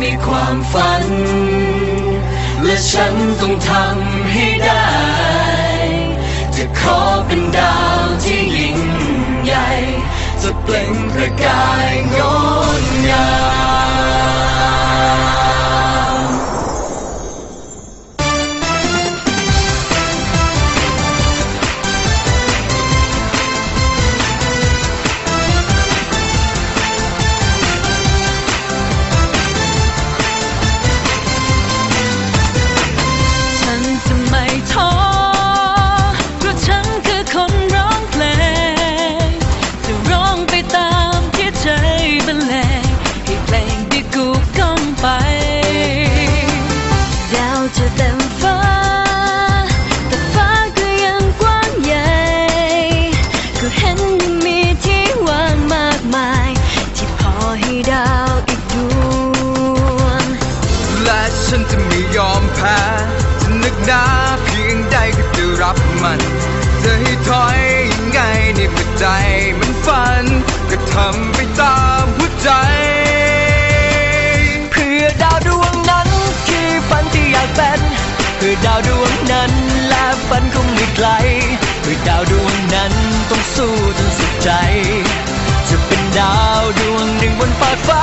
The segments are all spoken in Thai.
ในความฝัน และฉันต้องทำให้ได้ จะขอเป็นดาวที่ยิ่งใหญ่ จะเปล่งประกายงด และฉันจะไม่ยอมแพ้จะนึกหนาเพียงใดก็จะรับมัน จะให้ถอยยังไงในหัวใจมันฝัน ก็ทำไปตามหัวใจ เพื่อดาวดวงนั้นคือฝันที่อยากเป็น เพื่อดาวดวงนั้นและฝันคงไม่ไกล เพื่อดาวดวงนั้นต้องสู้จนสุดใจ จะเป็นดาวดวงหนึ่งบนฟ้าฟ้า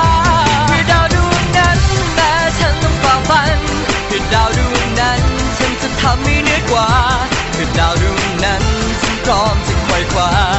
ามีห้เนื้อกว่าคือดาวดวงนั้นพร้อมจะไขว่คว้า